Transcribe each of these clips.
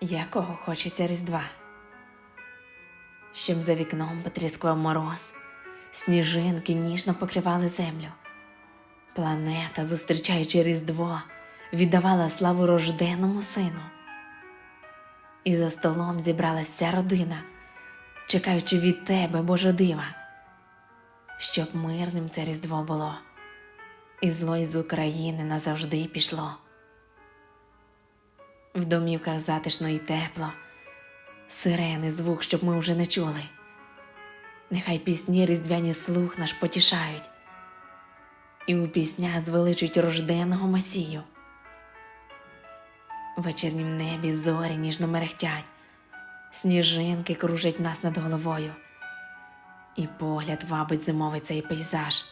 якого хочеться Різдва. Щоб за вікном потріскував мороз, сніжинки ніжно покривали землю. Планета, зустрічаючи Різдво, віддавала славу рожденому сину. І за столом зібралась вся родина, чекаючи від тебе, Боже дива, щоб мирним це Різдво було, і зло із України назавжди пішло. В домівках затишно і тепло, сирени звук, щоб ми вже не чули. Нехай пісні різдвяні слух наш потішають, і у піснях звеличують рожденого Месію. В вечірнім небі зорі ніжно мерехтять, сніжинки кружать нас над головою, і погляд вабить зимовий цей пейзаж.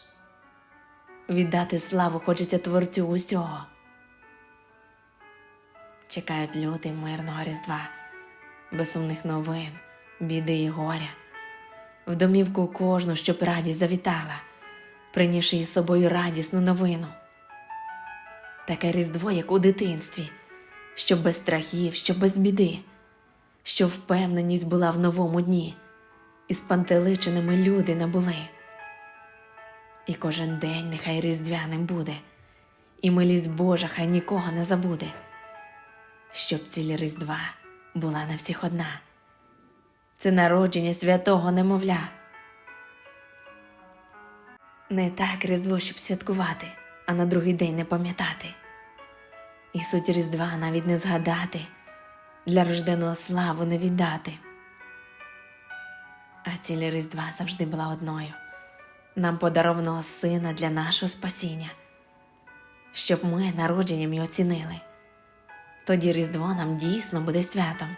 Віддати славу хочеться творцю усього. Чекають люди мирного Різдва, без сумних новин, біди і горя. В домівку кожну, щоб радість завітала, принісши із собою радісну новину. Таке Різдво, як у дитинстві, щоб без страхів, щоб без біди, щоб впевненість була в новому дні, і спантеличеними люди не були. І кожен день нехай різдвяним буде, і милість Божа хай нікого не забуде щоб ціль Різдва була на всіх одна. Це народження святого немовля. Не так Різдво, щоб святкувати, а на другий день не пам'ятати. І суть Різдва навіть не згадати, для рожденого славу не віддати. А ціль Різдва завжди була одною нам подарованого сина для нашого спасіння, щоб ми народженням його цінили тоді Різдво нам дійсно буде святом.